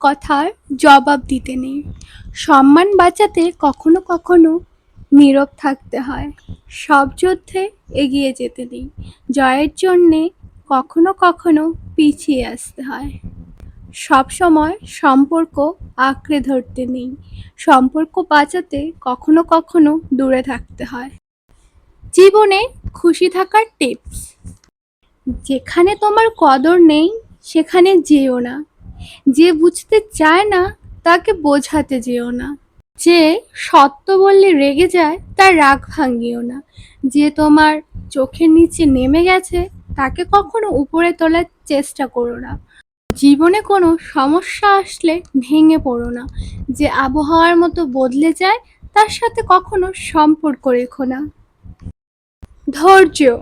কথার জবাব দিতে নেই। সম্মান বাঁচাতে কখনো কখনো নীরব থাকতে হয়। সব যুদ্ধে এগিয়ে যেতে নেই। জয়ের জন্যে কখনো কখনো পিছিয়ে আসতে হয়। সব সময় সম্পর্ক আঁকড়ে ধরতে নেই। সম্পর্ক বাঁচাতে কখনো কখনো দূরে থাকতে হয়। জীবনে খুশি থাকার টিপস যেখানে তোমার কদর নেই, সেখানে যেও না। যে বুঝতে চায় না, তাকে বোঝাতে যেও না। যে সত্য বললে রেগে যায়, তার রাগ ভাঙিও না। যে তোমার চোখের নিচে নেমে গেছে, তাকে কখনো উপরে তোলার চেষ্টা করো না। জীবনে কোনো সমস্যা আসলে ভেঙে পড়ো না। যে আবহাওয়ার মতো বদলে যায়, তার সাথে কখনো সম্পর্ক রেখো না। ধৈর্য।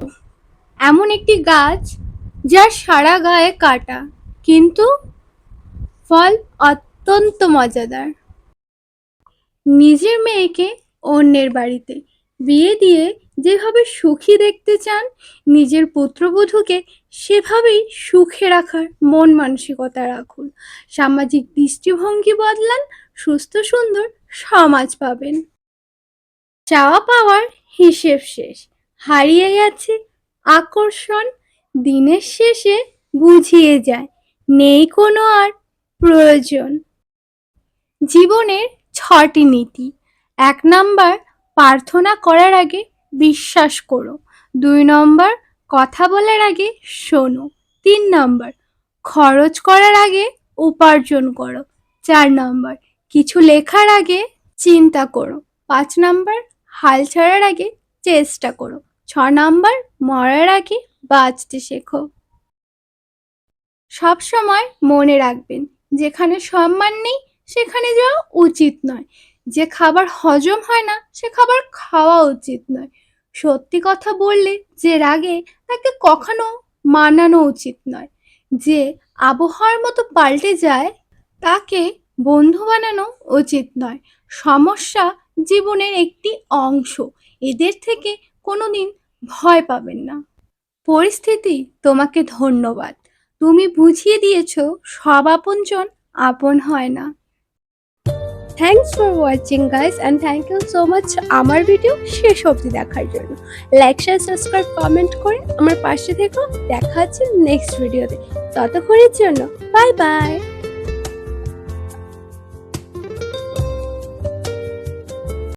এমন একটি গাছ, যার সারা গায়ে কাটা, কিন্তু ফল অত্যন্ত মজাদার। নিজের মেয়েকে অন্যের বাড়িতে বিয়ে দিয়ে যেভাবে সুখী দেখতে চান, নিজের পুত্রবধূকে সেভাবেই সুখে রাখার মন মানসিকতা রাখুন। সামাজিক দৃষ্টিভঙ্গি বদলান, সুস্থ সুন্দর সমাজ পাবেন। চাওয়া পাওয়ার হিসেব শেষ। হারিয়ে গেছে আকর্ষণ। দিনের শেষে বুঝিয়ে যায়, নেই কোনো আর প্রয়োজন। জীবনের ছটি নীতি। এক নাম্বার, প্রার্থনা করার আগে বিশ্বাস করো। দুই নম্বর, কথা বলার আগে শোনো। তিন নম্বর, খরচ করার আগে উপার্জন করো। চার নম্বর, কিছু লেখার আগে চিন্তা করো। পাঁচ নম্বর, হাল ছাড়ার আগে চেষ্টা করো। ছ নম্বর, মরার আগে বাঁচতে শেখো। সব সময় মনে রাখবেন যেখানে সম্মান নেই, সেখানে যাওয়া উচিত নয়। যে খাবার হজম হয় না, সে খাবার খাওয়া উচিত নয়। সত্যি কথা বললে যে রাগে, তাকে কখনো মানানো উচিত নয়। যে আবহাওয়ার মতো পাল্টে যায়, তাকে বন্ধু বানানো উচিত নয়। সমস্যা জীবনের একটি অংশ। এদের থেকে কোনো দিন ভয় পাবেন না। পরিস্থিতি তোমাকে ধন্যবাদ। তুমি বুঝিয়ে দিয়েছ, সব আপনজন আপন হয় না। Thanks for watching guys and thank you so much আমার ভিডিও শেষ অবধি দেখার জন্য। লাইক শেয়ার সাবস্ক্রাইব কমেন্ট করে আমার পাশে থেকেও দেখা হচ্ছে নেক্সট ভিডিওতে ততক্ষণের জন্য বাই বাই